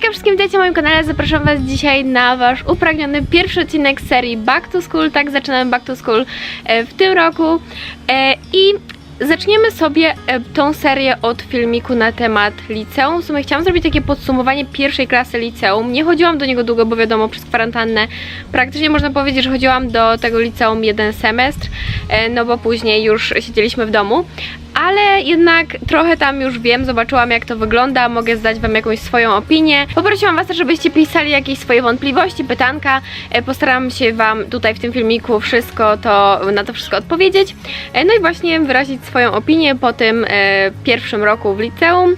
Hejka wszystkim, witajcie na moim kanale, zapraszam was dzisiaj na wasz upragniony pierwszy odcinek serii Back to School, tak zaczynamy Back to School e, w tym roku E, i zaczniemy sobie e, tą serię od filmiku na temat liceum. W sumie chciałam zrobić takie podsumowanie pierwszej klasy liceum. Nie chodziłam do niego długo, bo wiadomo, przez kwarantannę praktycznie można powiedzieć, że chodziłam do tego liceum jeden semestr, no bo później już siedzieliśmy w domu. Ale jednak trochę tam już wiem, zobaczyłam jak to wygląda, mogę zdać Wam jakąś swoją opinię. Poprosiłam Was też, żebyście pisali jakieś swoje wątpliwości, pytanka. E, Postaram się Wam tutaj w tym filmiku wszystko to, na to wszystko odpowiedzieć. E, No i właśnie wyrazić swoją opinię po tym e, pierwszym roku w liceum.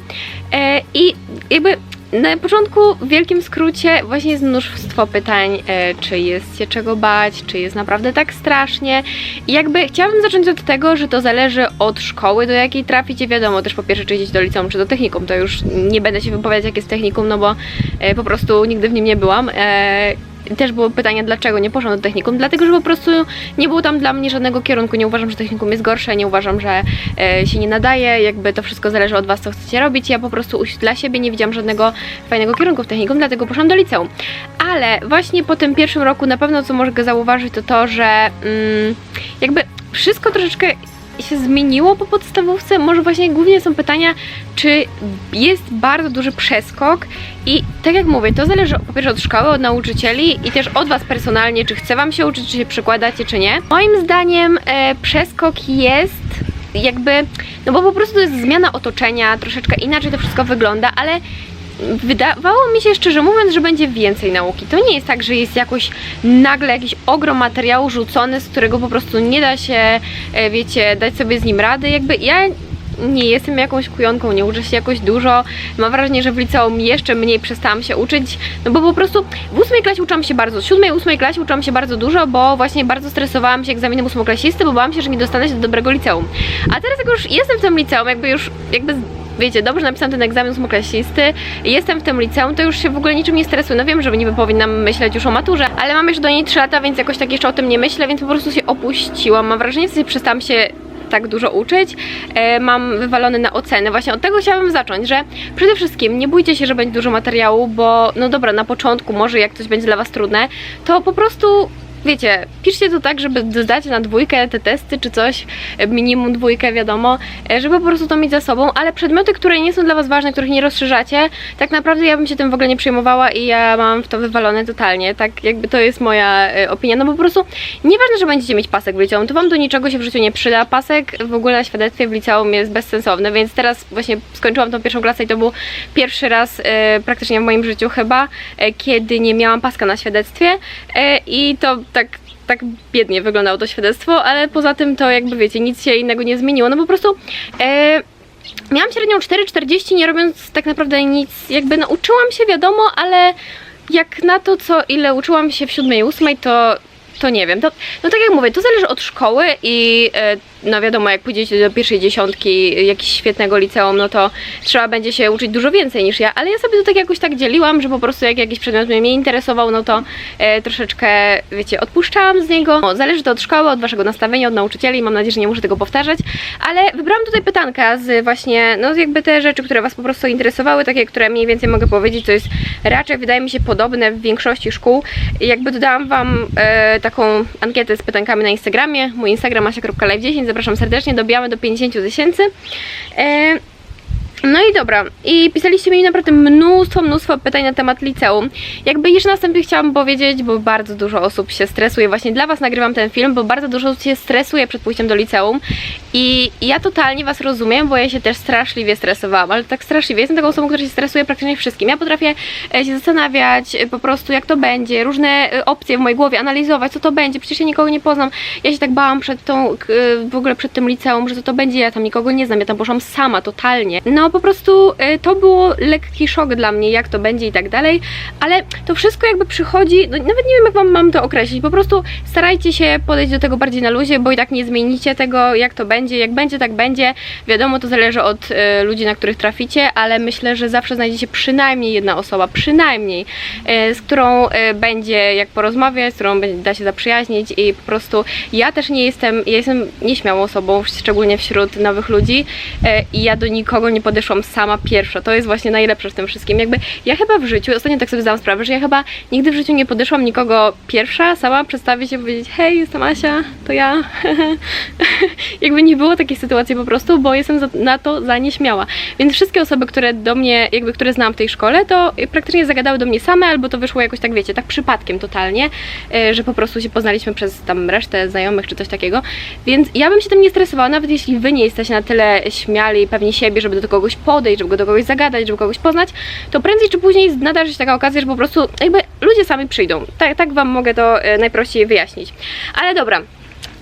I jakby na początku, w wielkim skrócie, właśnie jest mnóstwo pytań, e, czy jest się czego bać, czy jest naprawdę tak strasznie. I jakby chciałabym zacząć od tego, że to zależy od szkoły, do jakiej traficie. Wiadomo, też po pierwsze, czy idziecie do liceum, czy do technikum. To już nie będę się wypowiadać, jak jest technikum, no bo e, po prostu nigdy w nim nie byłam. Też było pytanie, dlaczego nie poszłam do technikum. Dlatego, że po prostu nie było tam dla mnie żadnego kierunku. Nie uważam, że technikum jest gorsze, nie uważam, że e, się nie nadaje. Jakby to wszystko zależy od Was, co chcecie robić. Ja po prostu dla siebie nie widziałam żadnego fajnego kierunku w technikum, dlatego poszłam do liceum. Ale właśnie po tym pierwszym roku na pewno co mogę zauważyć to to, że mm, jakby wszystko troszeczkę się zmieniło po podstawówce. Może właśnie głównie są pytania, czy jest bardzo duży przeskok i tak jak mówię, to zależy po pierwsze od szkoły, od nauczycieli i też od Was personalnie, czy chce Wam się uczyć, czy się przykładacie, czy nie. Moim zdaniem e, przeskok jest jakby, no bo po prostu to jest zmiana otoczenia, troszeczkę inaczej to wszystko wygląda, ale wydawało mi się szczerze mówiąc, że będzie więcej nauki. To nie jest tak, że jest jakoś nagle jakiś ogrom materiału rzucony, z którego po prostu nie da się, e, wiecie, dać sobie z nim rady. Jakby ja nie jestem jakąś kujonką, nie uczę się jakoś dużo. Mam wrażenie, że w liceum jeszcze mniej przestałam się uczyć, no bo po prostu w ósmej klasie uczyłam się bardzo, w siódmej, ósmej klasie uczyłam się bardzo dużo, bo właśnie bardzo stresowałam się egzaminem ósmoklasisty, bo bałam się, że nie dostanę się do dobrego liceum. A teraz jak już jestem w tym liceum, jakby już, jakby wiecie, dobrze napisałam ten egzamin ósmoklasisty, jestem w tym liceum, to już się w ogóle niczym nie stresuję. No wiem, że niby powinnam myśleć już o maturze, ale mam jeszcze do niej 3 lata, więc jakoś tak jeszcze o tym nie myślę, więc po prostu się opuściłam. Mam wrażenie, że przestałam się tak dużo uczyć, e, mam wywalone na oceny. Właśnie od tego chciałabym zacząć, że przede wszystkim nie bójcie się, że będzie dużo materiału, bo no dobra, na początku może jak coś będzie dla Was trudne, to po prostu wiecie, piszcie to tak, żeby zdać na dwójkę te testy czy coś, e, minimum dwójkę wiadomo, e, żeby po prostu to mieć za sobą, ale przedmioty, które nie są dla Was ważne, których nie rozszerzacie, tak naprawdę ja bym się tym w ogóle nie przejmowała i ja mam w to wywalone totalnie, tak jakby to jest moja e, opinia, no bo po prostu nieważne, że będziecie mieć pasek w liceum, to Wam do niczego się w życiu nie przyda, pasek w ogóle na świadectwie w liceum jest bezsensowny, więc teraz właśnie skończyłam tą pierwszą klasę i to był pierwszy raz praktycznie w moim życiu chyba, kiedy nie miałam paska na świadectwie i to tak tak biednie wyglądało to świadectwo, ale poza tym to jakby wiecie, nic się innego nie zmieniło, no po prostu e, miałam średnią 4,40 nie robiąc tak naprawdę nic, jakby nauczyłam się wiadomo, ale jak na to co ile uczyłam się w 7 i 8 to to nie wiem, to, no tak jak mówię, to zależy od szkoły i e, no wiadomo, jak pójdziecie do pierwszej dziesiątki jakiegoś świetnego liceum, no to trzeba będzie się uczyć dużo więcej niż ja, ale ja sobie to tak jakoś tak dzieliłam, że po prostu jak jakiś przedmiot mnie nie interesował, no to e, troszeczkę, wiecie, odpuszczałam z niego. O, zależy to od szkoły, od waszego nastawienia, od nauczycieli, mam nadzieję, że nie muszę tego powtarzać, ale wybrałam tutaj pytanka z właśnie, no jakby te rzeczy, które was po prostu interesowały, takie, które mniej więcej mogę powiedzieć, to jest raczej, wydaje mi się, podobne w większości szkół. Jakby dodałam wam e, taką ankietę z pytankami na Instagramie, mój Instagram asia.live10, zapraszam serdecznie, dobijamy do 50 tysięcy. No i dobra, i pisaliście mi naprawdę mnóstwo, mnóstwo pytań na temat liceum. Jakby jeszcze na wstępie chciałam powiedzieć, bo bardzo dużo osób się stresuje, właśnie dla Was nagrywam ten film, bo bardzo dużo osób się stresuje przed pójściem do liceum i ja totalnie Was rozumiem, bo ja się też straszliwie stresowałam, ale tak straszliwie, jestem taką osobą, która się stresuje praktycznie wszystkim. Ja potrafię e, się zastanawiać e, po prostu jak to będzie, różne e, opcje w mojej głowie, analizować co to będzie, przecież ja nikogo nie poznam. Ja się tak bałam przed tą, w ogóle przed tym liceum, że co to będzie, ja tam nikogo nie znam, ja tam poszłam sama totalnie. No po prostu e, to było lekki szok dla mnie, jak to będzie i tak dalej, ale to wszystko jakby przychodzi, no nawet nie wiem jak wam mam to określić, po prostu starajcie się podejść do tego bardziej na luzie, bo i tak nie zmienicie tego, jak to będzie, jak będzie, tak będzie. Wiadomo, to zależy od e, ludzi, na których traficie, ale myślę, że zawsze znajdzie się przynajmniej jedna osoba, przynajmniej, e, z którą będzie jak porozmawiać, z którą da się zaprzyjaźnić i po prostu ja też nie jestem, ja jestem nieśmiałą osobą, szczególnie wśród nowych ludzi i ja do nikogo nie podeszłam podeszłam sama pierwsza. To jest właśnie najlepsze w tym wszystkim. Jakby ja chyba w życiu, ostatnio tak sobie zdałam sprawę, że ja chyba nigdy w życiu nie podeszłam nikogo pierwsza, sama przedstawić się, powiedzieć hej, jestem Asia, to ja. jakby nie było takiej sytuacji po prostu, bo jestem za, na to za nieśmiała. Więc wszystkie osoby, które do mnie, jakby które znałam w tej szkole, to praktycznie zagadały do mnie same, albo to wyszło jakoś tak, wiecie, tak przypadkiem totalnie, e, że po prostu się poznaliśmy przez tam resztę znajomych czy coś takiego. Więc ja bym się tym nie stresowała, nawet jeśli wy nie jesteście na tyle śmiali, pewni siebie, żeby do kogoś podejść, żeby do kogoś zagadać, żeby kogoś poznać, to prędzej czy później nadarzy się taka okazja, że po prostu jakby ludzie sami przyjdą. Tak, tak wam mogę to e, najprościej wyjaśnić. Ale dobra,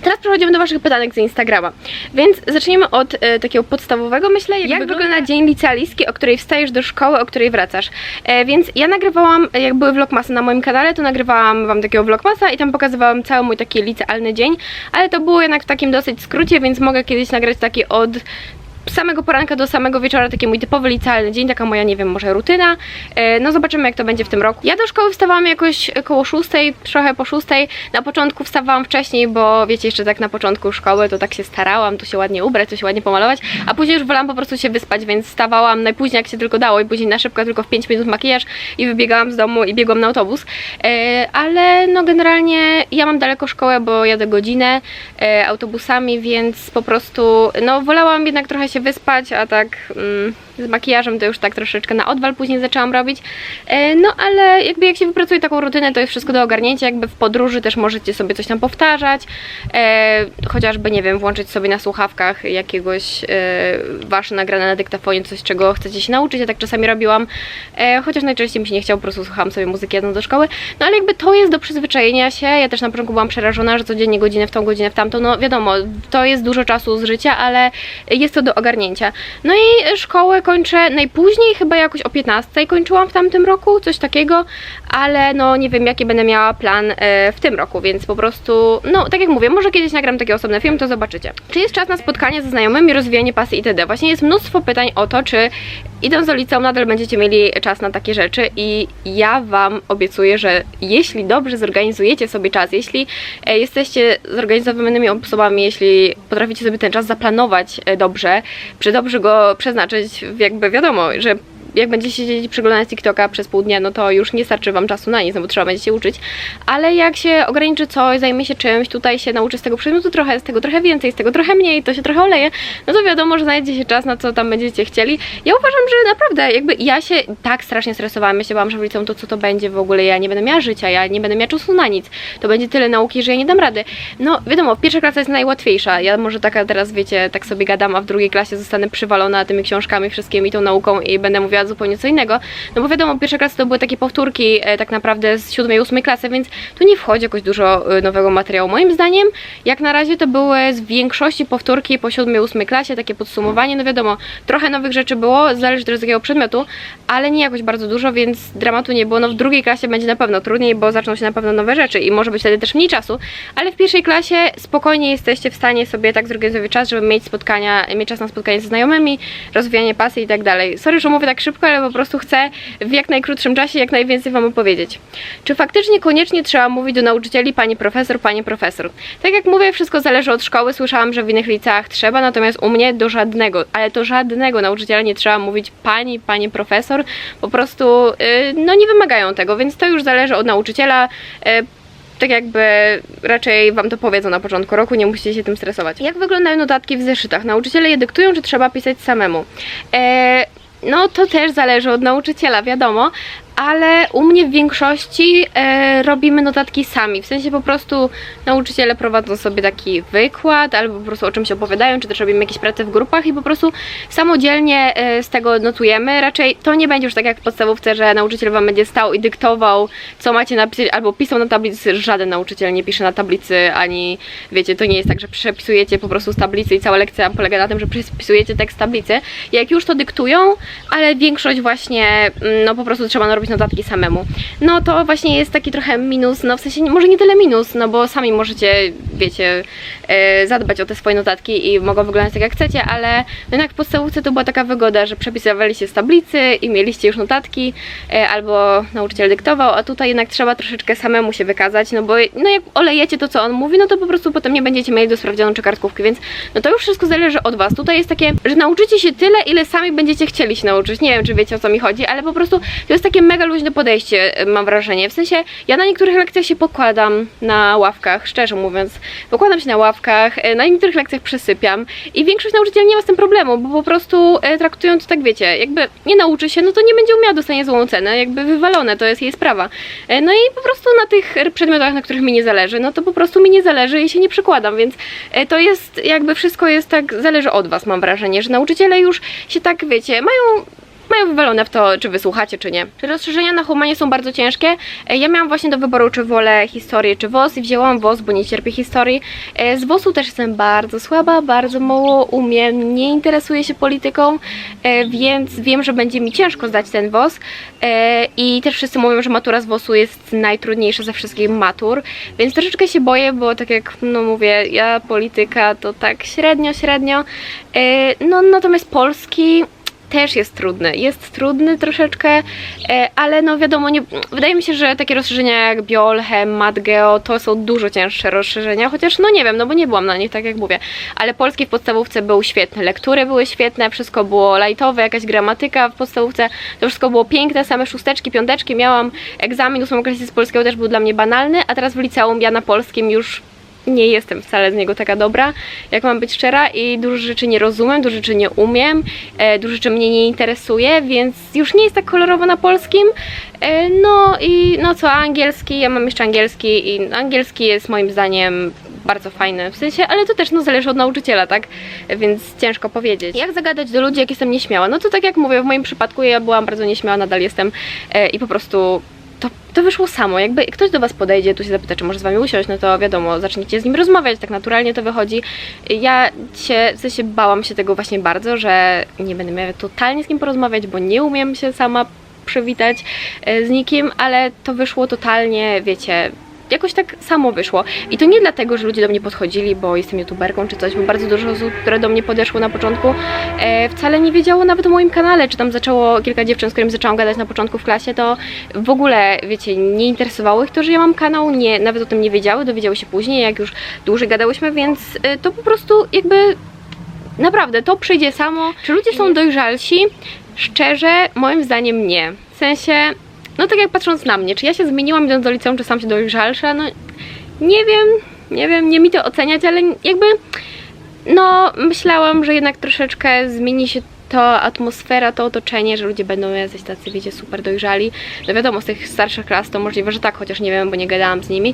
Teraz przechodzimy do Waszych pytanek z Instagrama. Więc zaczniemy od e, takiego podstawowego, myślę, jak, jak wygląda dzień licealistki, o której wstajesz do szkoły, o której wracasz. E, więc ja nagrywałam, jak były vlogmasy na moim kanale, to nagrywałam Wam takiego vlogmasa i tam pokazywałam cały mój taki licealny dzień, ale to było jednak w takim dosyć skrócie, więc mogę kiedyś nagrać taki od samego poranka do samego wieczora taki mój typowy licealny dzień, taka moja, nie wiem, może rutyna. E, No zobaczymy, jak to będzie w tym roku. Ja do szkoły wstawałam jakoś koło 6, trochę po 6. Na początku wstawałam wcześniej, bo wiecie, jeszcze tak na początku szkoły to tak się starałam, tu się ładnie ubrać, tu się ładnie pomalować, a później już wolałam po prostu się wyspać, więc wstawałam najpóźniej jak się tylko dało i później na szybko tylko w 5 minut makijaż i wybiegałam z domu i biegłam na autobus. E, Ale no generalnie ja mam daleko szkołę, bo jadę godzinę e, autobusami, więc po prostu no wolałam jednak trochę się wyspać, a tak mm, z makijażem to już tak troszeczkę na odwal później zaczęłam robić. E, no ale jakby jak się wypracuje taką rutynę, to jest wszystko do ogarnięcia, jakby w podróży też możecie sobie coś tam powtarzać, e, chociażby, nie wiem, włączyć sobie na słuchawkach jakiegoś e, wasze nagrane na dyktafonie, coś czego chcecie się nauczyć, ja tak czasami robiłam, e, chociaż najczęściej mi się nie chciało, po prostu słuchałam sobie muzyki jadąc do szkoły, no ale jakby to jest do przyzwyczajenia się, ja też na początku byłam przerażona, że codziennie godzinę w tą, godzinę w tamtą, no wiadomo, to jest dużo czasu z życia, ale jest to do ogarnięcia. No i szkołę kończę najpóźniej, chyba jakoś o 15 kończyłam w tamtym roku, coś takiego, ale no nie wiem jaki będę miała plan e, w tym roku, więc po prostu, no tak jak mówię, może kiedyś nagram taki osobny film, to zobaczycie. Czy jest czas na spotkanie ze znajomymi, rozwijanie pasji itd. Właśnie jest mnóstwo pytań o to, czy idąc liceum nadal będziecie mieli czas na takie rzeczy i ja Wam obiecuję, że jeśli dobrze zorganizujecie sobie czas, jeśli e, jesteście zorganizowanymi osobami, jeśli potraficie sobie ten czas zaplanować e, dobrze, przy dobrze go przeznaczyć, jakby wiadomo, że jak będziecie siedzieć i przeglądać TikToka przez pół dnia, no to już nie starczy Wam czasu na nic, no bo trzeba będzie się uczyć. Ale jak się ograniczy coś, zajmie się czymś, tutaj się nauczy z tego przedmiotu trochę, z tego trochę więcej, z tego trochę mniej, to się trochę oleje, no to wiadomo, że znajdzie się czas na co tam będziecie chcieli. Ja uważam, że naprawdę jakby ja się tak strasznie stresowałam, ja się bałam, że liceum to co to będzie w ogóle, ja nie będę miała życia, ja nie będę miała czasu na nic. To będzie tyle nauki, że ja nie dam rady. No wiadomo, pierwsza klasa jest najłatwiejsza. Ja może taka teraz, wiecie, tak sobie gadam, a w drugiej klasie zostanę przywalona tymi książkami wszystkimi, tą nauką i będę mówiła zupełnie co innego. No bo wiadomo, pierwsza klasa to były takie powtórki e, tak naprawdę z siódmej, ósmej klasy, więc tu nie wchodzi jakoś dużo e, nowego materiału. Moim zdaniem, jak na razie to były z większości powtórki po siódmej, ósmej klasie, takie podsumowanie. No wiadomo, trochę nowych rzeczy było, zależy też z jakiego przedmiotu, ale nie jakoś bardzo dużo, więc dramatu nie było. No w drugiej klasie będzie na pewno trudniej, bo zaczną się na pewno nowe rzeczy i może być wtedy też mniej czasu, ale w pierwszej klasie spokojnie jesteście w stanie sobie tak zorganizować czas, żeby mieć spotkania, mieć czas na spotkanie ze znajomymi, rozwijanie pasji i tak dalej. Sorry, że mówię tak szybko, ale po prostu chcę w jak najkrótszym czasie jak najwięcej Wam opowiedzieć. Czy faktycznie koniecznie trzeba mówić do nauczycieli pani profesor, pani profesor? Tak jak mówię, wszystko zależy od szkoły. Słyszałam, że w innych liceach trzeba, natomiast u mnie do żadnego, ale to żadnego nauczyciela nie trzeba mówić pani, pani profesor. Po prostu yy, no nie wymagają tego, więc to już zależy od nauczyciela. Yy, tak jakby raczej Wam to powiedzą na początku roku, nie musicie się tym stresować. Jak wyglądają notatki w zeszytach? Nauczyciele je dyktują, czy trzeba pisać samemu? Eee, no to też zależy od nauczyciela, wiadomo, ale u mnie w większości e, robimy notatki sami. W sensie po prostu nauczyciele prowadzą sobie taki wykład, albo po prostu o czymś opowiadają, czy też robimy jakieś prace w grupach i po prostu samodzielnie e, z tego notujemy. Raczej to nie będzie już tak jak w podstawówce, że nauczyciel wam będzie stał i dyktował, co macie napisać, albo pisał na tablicy. Żaden nauczyciel nie pisze na tablicy, ani wiecie, to nie jest tak, że przepisujecie po prostu z tablicy i cała lekcja polega na tym, że przepisujecie tekst z tablicy. Jak już to dyktują, ale większość właśnie, mm, no po prostu trzeba normalnie robić notatki samemu. No to właśnie jest taki trochę minus, no w sensie może nie tyle minus, no bo sami możecie, wiecie, e, zadbać o te swoje notatki i mogą wyglądać tak jak chcecie, ale jednak w podstawówce to była taka wygoda, że przepisywaliście z tablicy i mieliście już notatki, e, albo nauczyciel dyktował, a tutaj jednak trzeba troszeczkę samemu się wykazać, no bo no jak olejecie to, co on mówi, no to po prostu potem nie będziecie mieli do sprawdzianu czy kartkówki, więc no to już wszystko zależy od Was. Tutaj jest takie, że nauczycie się tyle, ile sami będziecie chcieli się nauczyć. Nie wiem, czy wiecie o co mi chodzi, ale po prostu to jest takie mega luźne podejście, e, mam wrażenie. W sensie, ja na niektórych lekcjach się pokładam na ławkach, szczerze mówiąc. Pokładam się na ławkach, e, na niektórych lekcjach przysypiam i większość nauczycieli nie ma z tym problemu, bo po prostu e, traktują to tak, wiecie, jakby nie nauczy się, no to nie będzie umiała, dostanie złą ocenę, jakby wywalone, to jest jej sprawa. No i po prostu na tych przedmiotach, na których mi nie zależy, no to po prostu mi nie zależy i się nie przykładam, więc to jest jakby wszystko jest tak, zależy od Was, mam wrażenie, że nauczyciele już się tak, wiecie, mają mają wywalone w to, czy wysłuchacie, czy nie. Czy rozszerzenia na humanie są bardzo ciężkie? E, Ja miałam właśnie do wyboru, czy wolę historię, czy WOS i wzięłam WOS, bo nie cierpię historii. E, Z WOS-u też jestem bardzo słaba, bardzo mało umiem, nie interesuję się polityką, e, więc wiem, że będzie mi ciężko zdać ten WOS. I też wszyscy mówią, że matura z WOS-u jest najtrudniejsza ze wszystkich matur, więc troszeczkę się boję, bo tak jak no mówię, ja polityka to tak średnio, średnio. No natomiast polski też jest trudny. Jest trudny troszeczkę, e, ale no wiadomo, nie, wydaje mi się, że takie rozszerzenia jak Biol, Chem, MatGeo to są dużo cięższe rozszerzenia, chociaż no nie wiem, no bo nie byłam na nich, tak jak mówię. Ale polski w podstawówce był świetny, lektury były świetne, wszystko było lajtowe, jakaś gramatyka w podstawówce, to wszystko było piękne, same szósteczki, piąteczki. Miałam egzamin ósmą klasy z polskiego, też był dla mnie banalny, a teraz w liceum ja na polskim już nie jestem wcale z niego taka dobra, jak mam być szczera i dużo rzeczy nie rozumiem, dużo rzeczy nie umiem, e, dużo rzeczy mnie nie interesuje, więc już nie jest tak kolorowo na polskim. E, no i no co, angielski, ja mam jeszcze angielski i angielski jest moim zdaniem bardzo fajny, w sensie, ale to też no zależy od nauczyciela, tak? Więc ciężko powiedzieć. Jak zagadać do ludzi, jak jestem nieśmiała? No to tak jak mówię, w moim przypadku ja byłam bardzo nieśmiała, nadal jestem e, i po prostu to, to wyszło samo. Jakby ktoś do Was podejdzie, tu się zapyta, czy może z Wami usiąść, no to wiadomo, zaczniecie z nim rozmawiać, tak naturalnie to wychodzi. Ja się, w sensie bałam się tego właśnie bardzo, że nie będę miała totalnie z kim porozmawiać, bo nie umiem się sama przywitać e, z nikim, ale to wyszło totalnie, wiecie, jakoś tak samo wyszło. I to nie dlatego, że ludzie do mnie podchodzili, bo jestem youtuberką czy coś, bo bardzo dużo osób, które do mnie podeszło na początku, e, wcale nie wiedziało nawet o moim kanale, czy tam zaczęło kilka dziewczyn, z którymi zaczęłam gadać na początku w klasie, to w ogóle, wiecie, nie interesowało ich to, że ja mam kanał, nie, nawet o tym nie wiedziały, dowiedziały się później, jak już dłużej gadałyśmy, więc e, to po prostu jakby naprawdę to przyjdzie samo. Czy ludzie są dojrzalsi? Szczerze, moim zdaniem nie. W sensie, no tak jak patrząc na mnie, czy ja się zmieniłam idąc do liceum, czy sam się dojrzalsza? No nie wiem, nie wiem, nie mi to oceniać, ale jakby no myślałam, że jednak troszeczkę zmieni się to atmosfera, to otoczenie, że ludzie będą jacyś tacy, wiecie, super dojrzali. No wiadomo, z tych starszych klas to możliwe, że tak, chociaż nie wiem, bo nie gadałam z nimi.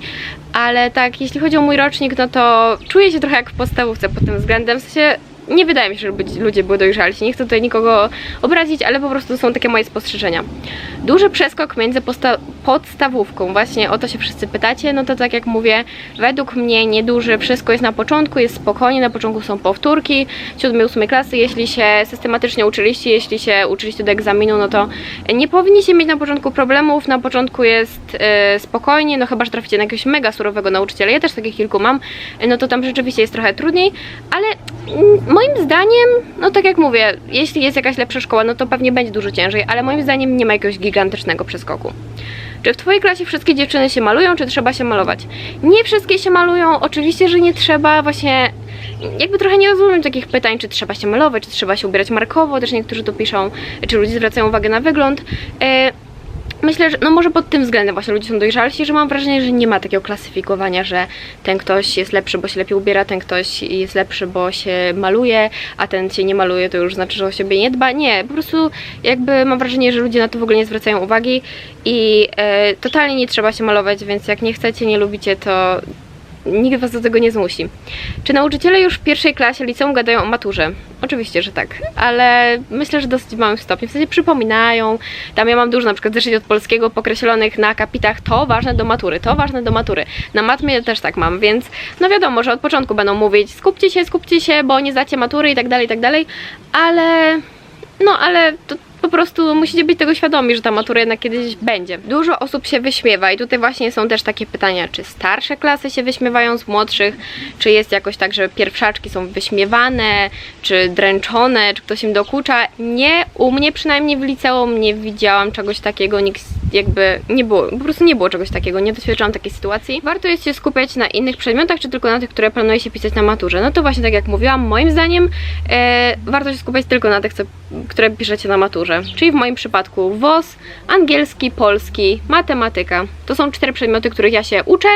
Ale tak, jeśli chodzi o mój rocznik, no to czuję się trochę jak w podstawówce pod tym względem. W sensie nie wydaje mi się, żeby ludzie były dojrzalsi. Nie chcę tutaj nikogo obrazić, ale po prostu są takie moje spostrzeżenia. Duży przeskok między podstawówką, właśnie o to się wszyscy pytacie, no to tak jak mówię, według mnie nieduży, wszystko jest na początku, jest spokojnie, na początku są powtórki, 7-8 klasy, jeśli się systematycznie uczyliście, jeśli się uczyliście do egzaminu, no to nie powinniście mieć na początku problemów, na początku jest e, spokojnie, no chyba, że traficie na jakiegoś mega surowego nauczyciela, ja też takich kilku mam, no to tam rzeczywiście jest trochę trudniej, ale mm, moim zdaniem, no tak jak mówię, jeśli jest jakaś lepsza szkoła, no to pewnie będzie dużo ciężej, ale moim zdaniem nie ma jakiegoś gigantycznego przeskoku. Czy w Twojej klasie wszystkie dziewczyny się malują, czy trzeba się malować? Nie wszystkie się malują, oczywiście, że nie trzeba, właśnie jakby trochę nie rozumiem takich pytań, czy trzeba się malować, czy trzeba się ubierać markowo, też niektórzy tu piszą, czy ludzie zwracają uwagę na wygląd. E, Myślę, że no może pod tym względem właśnie ludzie są dojrzalsi, że mam wrażenie, że nie ma takiego klasyfikowania, że ten ktoś jest lepszy, bo się lepiej ubiera, ten ktoś jest lepszy, bo się maluje, a ten się nie maluje, to już znaczy, że o siebie nie dba. Nie, po prostu jakby mam wrażenie, że ludzie na to w ogóle nie zwracają uwagi i e, totalnie nie trzeba się malować, więc jak nie chcecie, nie lubicie, to nikt was do tego nie zmusi. Czy nauczyciele już w pierwszej klasie liceum gadają o maturze? Oczywiście, że tak, ale myślę, że dosyć małym stopniu. W sensie przypominają, tam ja mam dużo na przykład zeszyć od polskiego pokreślonych na kapitach, to ważne do matury, to ważne do matury. Na matmie też tak mam, więc no wiadomo, że od początku będą mówić skupcie się, skupcie się, bo nie zdacie matury i tak dalej, i tak dalej, ale no ale to po prostu musicie być tego świadomi, że ta matura jednak kiedyś będzie. Dużo osób się wyśmiewa i tutaj właśnie są też takie pytania, czy starsze klasy się wyśmiewają z młodszych, czy jest jakoś tak, że pierwszaczki są wyśmiewane, czy dręczone, czy ktoś im dokucza. Nie, u mnie przynajmniej w liceum nie widziałam czegoś takiego, nikt jakby nie było, po prostu nie było czegoś takiego, nie doświadczałam takiej sytuacji. Warto jest się skupiać na innych przedmiotach, czy tylko na tych, które planuje się pisać na maturze. No to właśnie tak jak mówiłam, moim zdaniem e, warto się skupiać tylko na tych, co, które piszecie na maturze. Czyli w moim przypadku WOS, angielski, polski, matematyka. To są cztery przedmioty, których ja się uczę,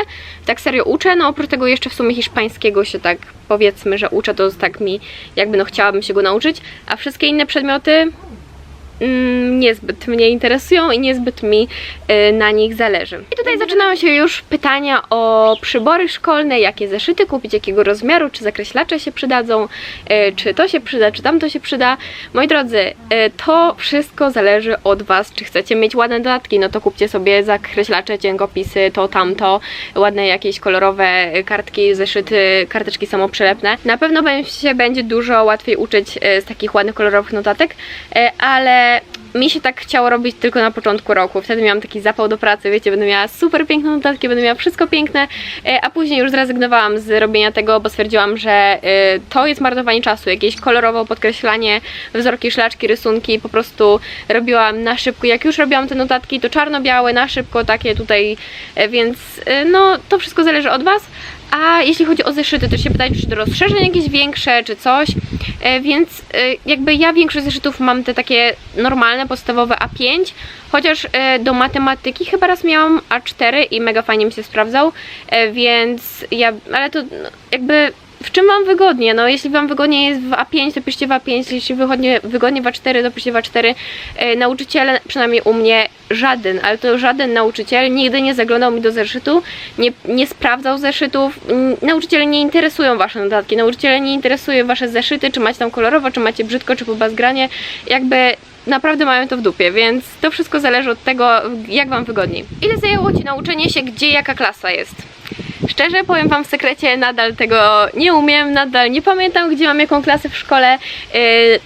tak serio uczę, no oprócz tego jeszcze w sumie hiszpańskiego się tak powiedzmy, że uczę, to tak mi jakby no chciałabym się go nauczyć, a wszystkie inne przedmioty niezbyt mnie interesują i niezbyt mi y, na nich zależy. I tutaj zaczynają się już pytania o przybory szkolne, jakie zeszyty kupić, jakiego rozmiaru, czy zakreślacze się przydadzą, y, czy to się przyda, czy tamto się przyda. Moi drodzy, y, to wszystko zależy od Was, czy chcecie mieć ładne dodatki, no to kupcie sobie zakreślacze, cienkopisy, to tamto, ładne jakieś kolorowe kartki, zeszyty, karteczki samoprzylepne. Na pewno się będzie dużo łatwiej uczyć z takich ładnych, kolorowych notatek, y, mi się tak chciało robić tylko na początku roku. Wtedy miałam taki zapał do pracy, wiecie, będę miała super piękne notatki, będę miała wszystko piękne, e, a później już zrezygnowałam z robienia tego, bo stwierdziłam, że e, to jest marnowanie czasu. Jakieś kolorowe podkreślanie, wzorki, szlaczki, rysunki po prostu robiłam na szybko. Jak już robiłam te notatki, to czarno-białe, na szybko, takie tutaj, e, więc no to wszystko zależy od Was. A jeśli chodzi o zeszyty, to się pytać, czy do rozszerzeń jakieś większe, czy coś. E, więc e, jakby ja większość zeszytów mam te takie normalne, podstawowe A5, chociaż e, do matematyki chyba raz miałam A4 i mega fajnie mi się sprawdzał, więc ja, ale to no, jakby w czym Wam wygodnie? No jeśli Wam wygodnie jest w A5, to piszcie w A5, jeśli wygodnie, wygodnie w A4, to piszcie w A4. E, nauczyciele, przynajmniej u mnie, żaden, ale to żaden nauczyciel nigdy nie zaglądał mi do zeszytu, nie, nie sprawdzał zeszytów. Nauczyciele nie interesują Wasze notatki, nauczyciele nie interesują Wasze zeszyty, czy macie tam kolorowo, czy macie brzydko, czy po bazgranie. Jakby naprawdę mają to w dupie, więc to wszystko zależy od tego, jak Wam wygodniej. Ile zajęło Ci nauczenie się, gdzie jaka klasa jest? Szczerze powiem Wam w sekrecie, nadal tego nie umiem, nadal nie pamiętam, gdzie mam jaką klasę w szkole. Yy,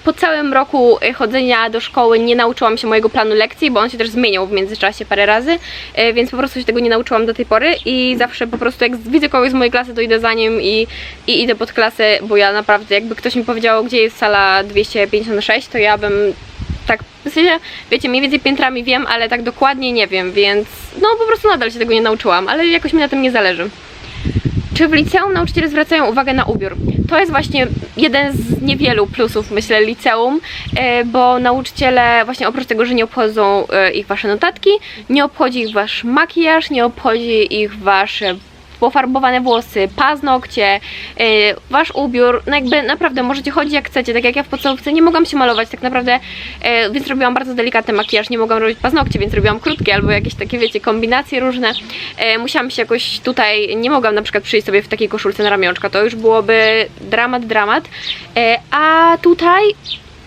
Po całym roku yy, chodzenia do szkoły nie nauczyłam się mojego planu lekcji, bo on się też zmieniał w międzyczasie parę razy, yy, więc po prostu się tego nie nauczyłam do tej pory i zawsze po prostu jak widzę kogoś z mojej klasy, to idę za nim i, i idę pod klasę, bo ja naprawdę, jakby ktoś mi powiedział, gdzie jest sala 256, to ja bym tak, w sensie, wiecie, mniej więcej piętrami wiem, ale tak dokładnie nie wiem, więc no po prostu nadal się tego nie nauczyłam, ale jakoś mi na tym nie zależy. Czy w liceum nauczyciele zwracają uwagę na ubiór? To jest właśnie jeden z niewielu plusów, myślę, liceum, e, bo nauczyciele właśnie oprócz tego, że nie obchodzą e, ich wasze notatki, nie obchodzi ich wasz makijaż, nie obchodzi ich wasze pofarbowane włosy, paznokcie, e, wasz ubiór, no jakby naprawdę możecie chodzić jak chcecie, tak jak ja w podstawówce nie mogłam się malować tak naprawdę, e, więc robiłam bardzo delikatny makijaż, nie mogłam robić paznokcie, więc robiłam krótkie albo jakieś takie, wiecie, kombinacje różne. E, musiałam się jakoś tutaj, nie mogłam na przykład przyjść sobie w takiej koszulce na ramionczka, to już byłoby dramat, dramat, e, a tutaj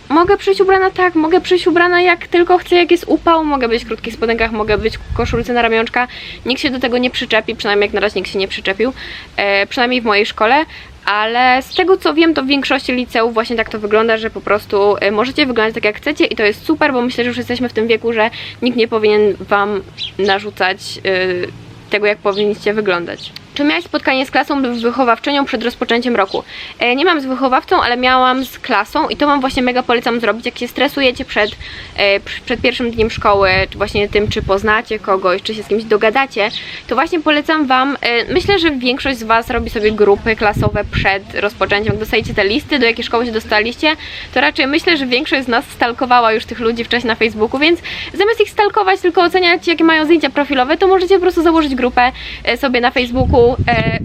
Mogę przyjść ubrana tak, mogę przyjść ubrana jak tylko chcę, jak jest upał, mogę być w krótkich spodenkach, mogę być w koszulce na ramionczka. Nikt się do tego nie przyczepi, przynajmniej jak na razie nikt się nie przyczepił, e, przynajmniej w mojej szkole. Ale z tego co wiem, to w większości liceów właśnie tak to wygląda, że po prostu e, możecie wyglądać tak jak chcecie i to jest super, bo myślę, że już jesteśmy w tym wieku, że nikt nie powinien Wam narzucać e, tego, jak powinniście wyglądać. Czy miałeś spotkanie z klasą lub wychowawczynią przed rozpoczęciem roku? E, nie mam z wychowawcą, ale miałam z klasą i to Wam właśnie mega polecam zrobić, jak się stresujecie przed, e, pr- przed pierwszym dniem szkoły, czy właśnie tym, czy poznacie kogoś, czy się z kimś dogadacie, to właśnie polecam Wam, e, myślę, że większość z Was robi sobie grupy klasowe przed rozpoczęciem, jak dostajecie te listy, do jakiej szkoły się dostaliście, to raczej myślę, że większość z nas stalkowała już tych ludzi wcześniej na Facebooku, więc zamiast ich stalkować, tylko oceniać jakie mają zdjęcia profilowe, to możecie po prostu założyć grupę e, sobie na Facebooku, e,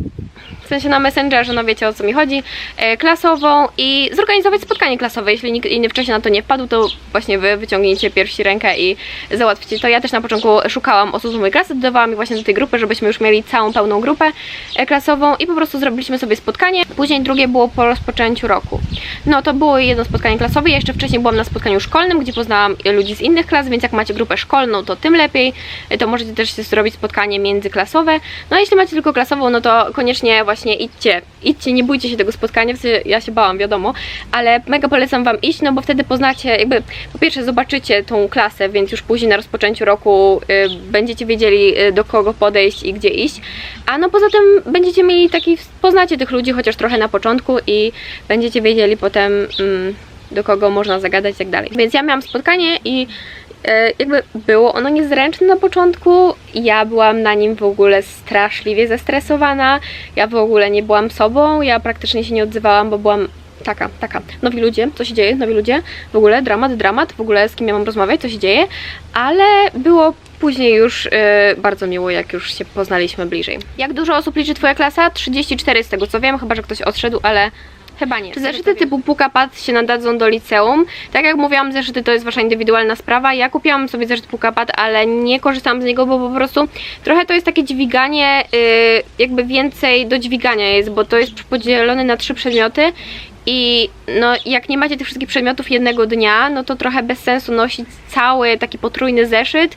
w sensie na Messengerze, no wiecie o co mi chodzi, e, klasową i zorganizować spotkanie klasowe. Jeśli nikt inny wcześniej na to nie wpadł, to właśnie wy wyciągnijcie pierwsi rękę i załatwcie to. Ja też na początku szukałam osób z mojej klasy, dodawałam ich właśnie do tej grupy, żebyśmy już mieli całą pełną grupę e, klasową i po prostu zrobiliśmy sobie spotkanie. Później drugie było po rozpoczęciu roku. No to było jedno spotkanie klasowe, ja jeszcze wcześniej byłam na spotkaniu szkolnym, gdzie poznałam ludzi z innych klas, więc jak macie grupę szkolną, to tym lepiej. E, To możecie też zrobić spotkanie międzyklasowe. No a jeśli macie tylko klasową, no to koniecznie właśnie właśnie idźcie, idźcie, nie bójcie się tego spotkania, w sensie ja się bałam, wiadomo, ale mega polecam Wam iść, no bo wtedy poznacie, jakby po pierwsze zobaczycie tą klasę, więc już później na rozpoczęciu roku y, będziecie wiedzieli y, do kogo podejść i gdzie iść, a no poza tym będziecie mieli taki, poznacie tych ludzi chociaż trochę na początku i będziecie wiedzieli potem mm, do kogo można zagadać i tak dalej. Więc ja miałam spotkanie i jakby było ono niezręczne na początku. Ja byłam na nim w ogóle straszliwie zestresowana. Ja w ogóle nie byłam sobą. Ja praktycznie się nie odzywałam, bo byłam taka, taka. Nowi ludzie, co się dzieje? Nowi ludzie, w ogóle dramat, dramat, w ogóle z kim ja mam rozmawiać, co się dzieje. Ale było później już e, bardzo miło, jak już się poznaliśmy bliżej. Jak dużo osób liczy Twoja klasa? 34 z tego co wiem, chyba że ktoś odszedł, ale Chyba nie. Czy zeszyty typu Pukapad się nadadzą do liceum? Tak jak mówiłam, zeszyty to jest wasza indywidualna sprawa. Ja kupiłam sobie zeszyt Pukapad, ale nie korzystam z niego, bo po prostu trochę to jest takie dźwiganie, yy, jakby więcej do dźwigania jest, bo to jest podzielone na trzy przedmioty i no, jak nie macie tych wszystkich przedmiotów jednego dnia, no to trochę bez sensu nosić cały taki potrójny zeszyt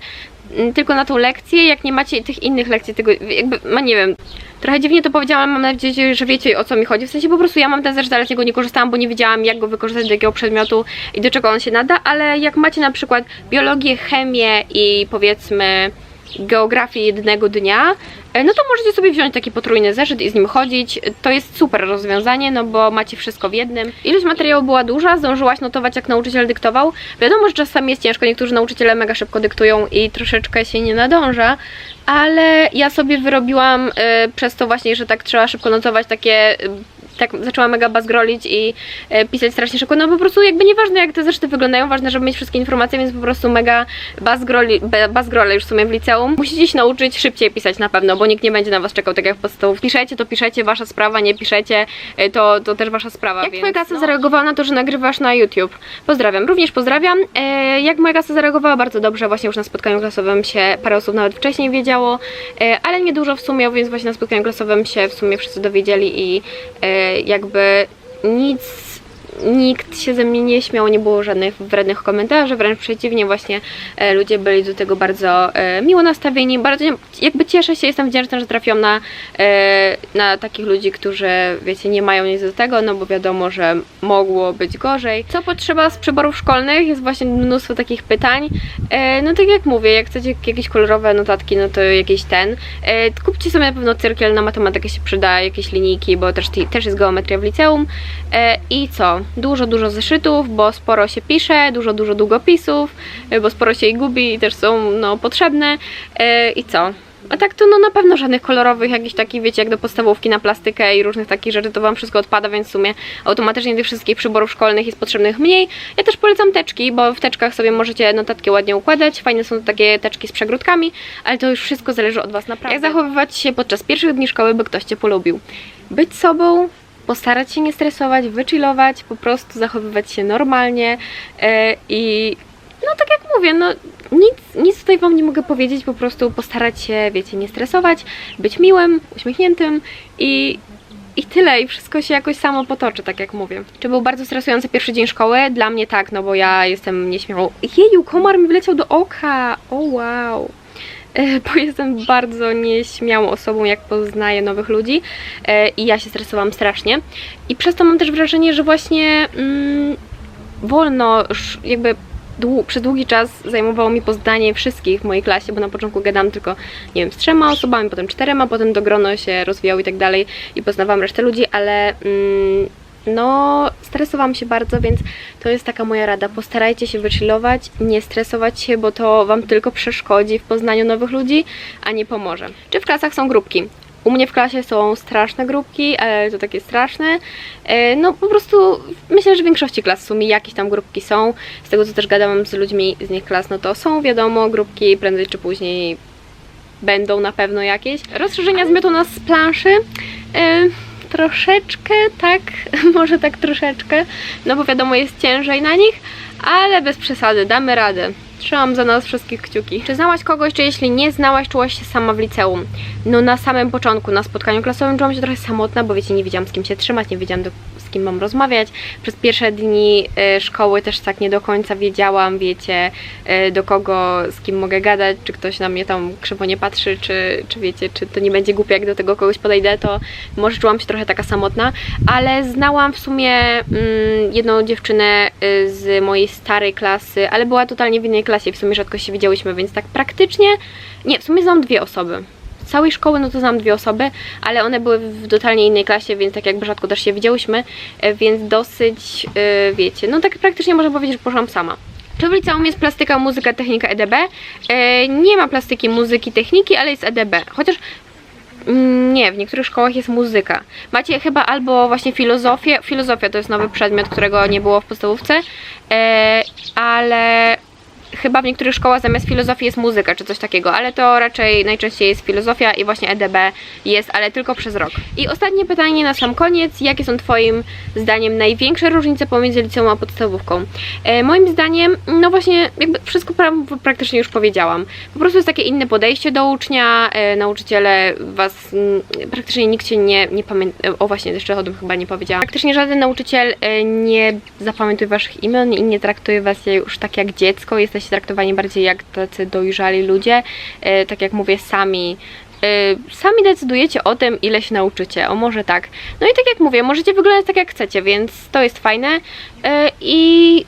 tylko na tą lekcję, jak nie macie tych innych lekcji, tego jakby, no nie wiem, trochę dziwnie to powiedziałam, mam nadzieję, że wiecie o co mi chodzi, w sensie po prostu ja mam ten zeszyt, ale z niego nie korzystałam, bo nie wiedziałam jak go wykorzystać do jakiego przedmiotu i do czego on się nada, ale jak macie na przykład biologię, chemię i powiedzmy geografię jednego dnia, e, no to możecie sobie wziąć taki potrójny zeszyt i z nim chodzić. To jest super rozwiązanie, no bo macie wszystko w jednym. Ilość materiału była duża, zdążyłaś notować jak nauczyciel dyktował. Wiadomo, że czasami jest ciężko, niektórzy nauczyciele mega szybko dyktują i troszeczkę się nie nadąża, ale ja sobie wyrobiłam y, przez to właśnie, że tak trzeba szybko notować takie... Tak zaczęłam mega bazgrolić i e, pisać strasznie szybko. No po prostu jakby nieważne jak te zeszyty wyglądają, ważne, żeby mieć wszystkie informacje, więc po prostu mega bazgroli, bazgrole już w sumie w liceum. Musicie się nauczyć szybciej pisać na pewno, bo nikt nie będzie na was czekał tak jak w podstawówce. Piszecie, to piszecie, wasza sprawa, nie piszecie, e, to, to też wasza sprawa. Jak więc, twoja klasa no. zareagowała na to, że nagrywasz na YouTube? Pozdrawiam, również pozdrawiam. E, jak moja klasa zareagowała? Bardzo dobrze, właśnie już na spotkaniu klasowym się parę osób nawet wcześniej wiedziało, e, ale niedużo w sumie, więc właśnie na spotkaniu klasowym się w sumie wszyscy dowiedzieli i e, jakby nic, nikt się ze mnie nie śmiał, nie było żadnych wrednych komentarzy, wręcz przeciwnie, właśnie e, ludzie byli do tego bardzo e, miło nastawieni, bardzo jakby cieszę się, jestem wdzięczna, że trafiłam na, e, na takich ludzi, którzy wiecie, nie mają nic do tego, no bo wiadomo, że mogło być gorzej. Co potrzeba z przyborów szkolnych? Jest właśnie mnóstwo takich pytań. No tak jak mówię, jak chcecie jakieś kolorowe notatki, no to jakieś ten. Kupcie sobie na pewno cyrkiel, na matematykę się przyda, jakieś linijki, bo też, też jest geometria w liceum. I co? Dużo, dużo zeszytów, bo sporo się pisze, dużo, dużo długopisów, e, bo sporo się jej gubi i też są no, potrzebne. E, I co? A tak to no na pewno żadnych kolorowych, jakichś takich, wiecie, jak do podstawówki na plastykę i różnych takich rzeczy, to Wam wszystko odpada, więc w sumie automatycznie tych wszystkich przyborów szkolnych jest potrzebnych mniej. Ja też polecam teczki, bo w teczkach sobie możecie notatki ładnie układać, fajne są takie teczki z przegródkami, ale to już wszystko zależy od Was naprawdę. Jak zachowywać się podczas pierwszych dni szkoły, by ktoś Cię polubił? Być sobą, postarać się nie stresować, wychillować, po prostu zachowywać się normalnie e, i no tak jak mówię, no nic, nic tutaj Wam nie mogę powiedzieć, po prostu postarać się, wiecie, nie stresować, być miłym, uśmiechniętym i, i tyle, i wszystko się jakoś samo potoczy, tak jak mówię. Czy był bardzo stresujący pierwszy dzień szkoły? Dla mnie tak, no bo ja jestem nieśmiałą. Jeju, komar mi wleciał do oka! O wow! E, Bo jestem bardzo nieśmiałą osobą, jak poznaję nowych ludzi e, i ja się stresowałam strasznie. I przez to mam też wrażenie, że właśnie mm, wolno, jakby dłu- przez długi czas zajmowało mi poznanie wszystkich w mojej klasie, bo na początku gadałam tylko, nie wiem, z trzema osobami, potem czterema, potem to grono się rozwijało i tak dalej i poznawałam resztę ludzi, ale mm, no stresowałam się bardzo, więc to jest taka moja rada. Postarajcie się wychillować, nie stresować się, bo to Wam tylko przeszkodzi w poznaniu nowych ludzi, a nie pomoże. Czy w klasach są grupki? U mnie w klasie są straszne grupki, ale to takie straszne. E, No po prostu myślę, że w większości klas w sumie jakieś tam grupki są. Z tego co też gadałam z ludźmi z nich klas, no to są wiadomo grupki, prędzej czy później będą na pewno jakieś. Rozszerzenia zmiotą nas z planszy. Troszeczkę, tak, może tak troszeczkę, no bo wiadomo jest ciężej na nich, ale bez przesady, damy radę. Trzymam za nas wszystkich kciuki. Czy znałaś kogoś, czy jeśli nie znałaś, czułaś się sama w liceum? No na samym początku, na spotkaniu klasowym czułam się trochę samotna, bo wiecie, nie wiedziałam z kim się trzymać, nie wiedziałam do, kim mam rozmawiać. Przez pierwsze dni e, szkoły też tak nie do końca wiedziałam, wiecie, e, do kogo, z kim mogę gadać, czy ktoś na mnie tam krzywo nie patrzy, czy, czy wiecie, czy to nie będzie głupie, jak do tego kogoś podejdę, to może czułam się trochę taka samotna, ale znałam w sumie mm, jedną dziewczynę y, z mojej starej klasy, ale była totalnie w innej klasie, w sumie rzadko się widziałyśmy, więc tak praktycznie, nie, w sumie znam dwie osoby. Całej szkoły no to znam dwie osoby, ale one były w totalnie innej klasie, więc tak jakby rzadko też się widziałyśmy, e, więc dosyć, e, wiecie, no tak praktycznie można powiedzieć, że poszłam sama. Czy w liceum jest plastyka, muzyka, technika, EDB? E, nie ma plastyki, muzyki, techniki, ale jest EDB. Chociaż Mm, Nie, w niektórych szkołach jest muzyka. Macie chyba albo właśnie filozofię. Filozofia to jest nowy przedmiot, którego nie było w podstawówce, ale chyba w niektórych szkołach zamiast filozofii jest muzyka czy coś takiego, ale to raczej najczęściej jest filozofia i właśnie EDB jest, ale tylko przez rok. I ostatnie pytanie na sam koniec. Jakie są Twoim zdaniem największe różnice pomiędzy liceum a podstawówką? E, moim zdaniem, no właśnie, jakby wszystko pra- praktycznie już powiedziałam. Po prostu jest takie inne podejście do ucznia. E, nauczyciele Was, mm, praktycznie nikt się nie, nie pamięta. O właśnie, jeszcze o tym chyba nie powiedziałam. Praktycznie żaden nauczyciel e, nie zapamiętuje Waszych imion i nie traktuje Was już tak jak dziecko. Jesteście traktowani bardziej jak tacy dojrzali ludzie. E, tak jak mówię, sami y, sami decydujecie o tym, ile się nauczycie. O może tak. No i tak jak mówię, możecie wyglądać tak jak chcecie, więc to jest fajne. Y, I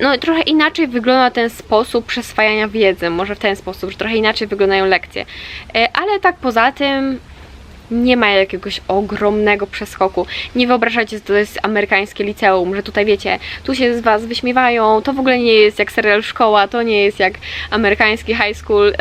no trochę inaczej wygląda ten sposób przyswajania wiedzy. Może w ten sposób, że trochę inaczej wyglądają lekcje. Ale tak poza tym nie ma jakiegoś ogromnego przeskoku. Nie wyobrażajcie, że to jest amerykańskie liceum, że tutaj wiecie, tu się z was wyśmiewają, to w ogóle nie jest jak serial szkoła, to nie jest jak amerykański high school yy,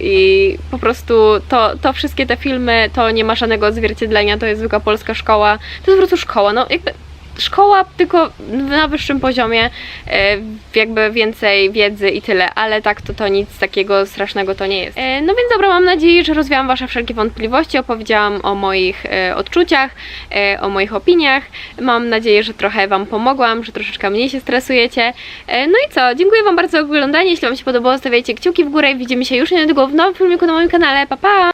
i po prostu to, to wszystkie te filmy, to nie ma żadnego odzwierciedlenia, to jest zwykła polska szkoła, to jest po prostu szkoła, no jakby szkoła tylko na wyższym poziomie, e, jakby więcej wiedzy i tyle, ale tak to, to nic takiego strasznego to nie jest. E, No więc dobra, mam nadzieję, że rozwiałam Wasze wszelkie wątpliwości, opowiedziałam o moich e, odczuciach, o moich opiniach. Mam nadzieję, że trochę Wam pomogłam, że troszeczkę mniej się stresujecie. No i co, dziękuję Wam bardzo za oglądanie, jeśli Wam się podobało, stawiajcie kciuki w górę i widzimy się już niedługo w nowym filmiku na moim kanale. Pa, pa!